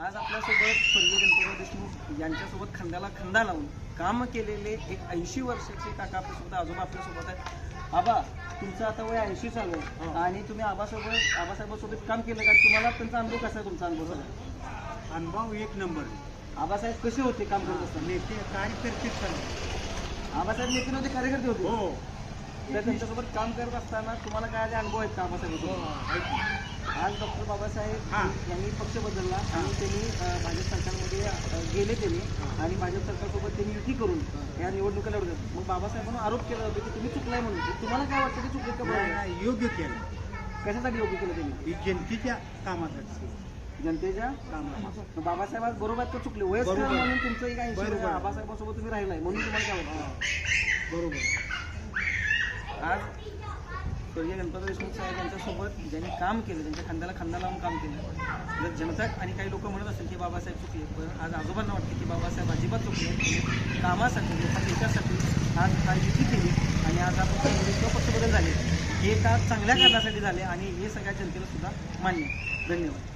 आज आपल्यासोबत स्वर्गीय गणपतराव देशमुख यांच्यासोबत खांद्याला खांदा लावून काम केलेले एक ऐंशी वर्षाचे काका आपल्यासोबत आजोबा आपल्यासोबत आहेत. आबा तुमचं आता वय ऐंशी चालू आहे. हो. आणि तुम्ही आबासोबत आबासाहेबासोबत काम केलं का? तुम्हाला त्यांचा अनुभव कसा आहे तुमचा अनुभव? सांगा. अनुभव एक नंबर आबासाहेब कसे होते काम करत असताना? नेते कार्यकर्ते आबासाहेब नेते नव्हते कार्यकर्ते होते. हो. तर त्यांच्यासोबत काम करत असताना तुम्हाला काय आले अनुभव आहेत का हो, ना. आज डॉक्टर बाबासाहेब हां. यांनी पक्ष बदलला आणि त्यांनी भाजप सरकारमध्ये गेले त्यांनी आणि भाजप सरकारसोबत त्यांनी युती करून या निवडणुका लढवतात मग बाबासाहेबांना आरोप केला जातो की तुम्ही चुकलाय म्हणून. तर तुम्हाला काय वाटतं की चुकले का योग्य केलं. कशासाठी योग्य केलं त्यांनी? ही जनतेच्या कामासाठी. जनतेच्या कामासाठी. मग बाबासाहेब आज बरोबर का चुकले? वयस्कर. म्हणून तुमचं एक. आबासाहेबांसोबत तुम्ही राहिलाय. म्हणून तुम्हाला काय वाटतं? बरोबर. आज स्वर्गीय गणपत देशमुख साहेब यांच्यासोबत ज्यांनी काम केलं त्यांच्या खांद्याला खांदा लावून काम केलं जर जनता आणि काही लोक म्हणत असेल की बाबासाहेब चुकले पण आज आजोबांना वाटते की बाबासाहेब अजिबात चुकले म्हणजे कामासाठी देशासाठी आज काय युती केली आणि आज आपण किंवा पक्ष बदल झाले. हे का चांगल्या कारणासाठी झाले आणि हे सगळ्या जनतेला सुद्धा मान्य धन्यवाद.